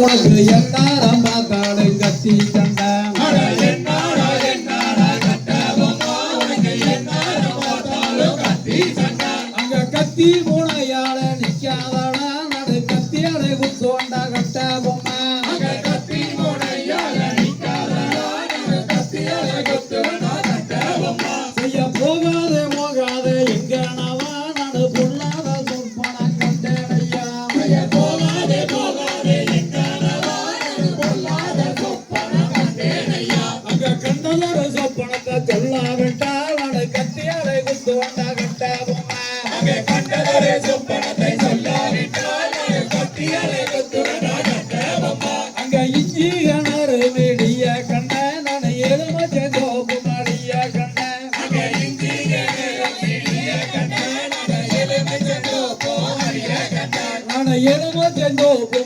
உனக்கு எந்நேரம் பார்த்தாலும் கத்தி சண்டை அங்க கத்தி போன கண்டதோட சொப்பனத்தை சொல்லாவிட்டால் நடு கத்தியால குத்தோண்டா கட்ட பொம்மை அங்க இஞ்சி கணறு வெடிய கண்ட நான் எலுமச்ச கோப்பு மடிய கண்ட நான் எலுமச்ச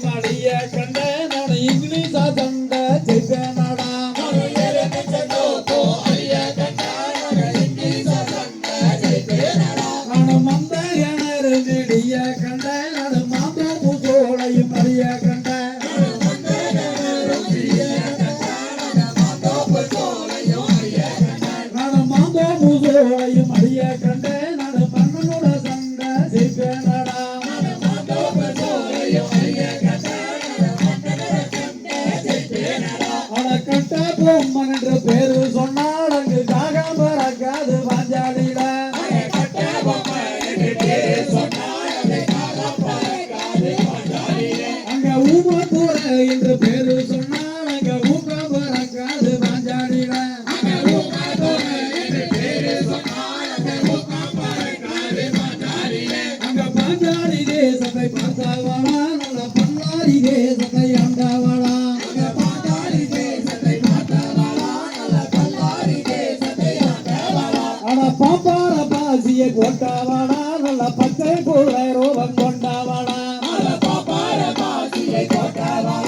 மடிய நான் இங்கிலீஷா கட்ட பொம்மன் என்று பேரு சொன்னால் அங்கு காகம் பறக்காது பாஞ்சாலியில அங்க ஊமத்துற என்று பேரு சொன்னால் அங்க ஊக்கம் பறக்காது பாஞ்சாலியில அங்க பாஞ்சாலி தேசத்தை அட பாப்பார பாசியை போட்டவளா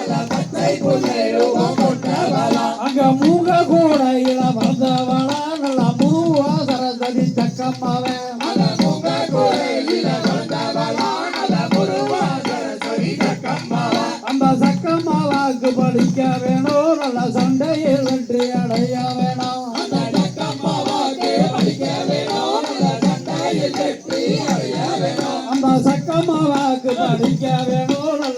நல்ல பச்சை புள்ளை ரூபம் கொண்டவளா அங்க மூக கூட இள வந்தவளா நல்ல மூவா சரஸ்வதி சக்கம்மாவன் அந்த சக்கம்மாவாக்கு படிக்க வேணும் நல்ல சண்டையில் வெற்றி அடைய சக்கம்மாவாக்கு படிக்க வேணும்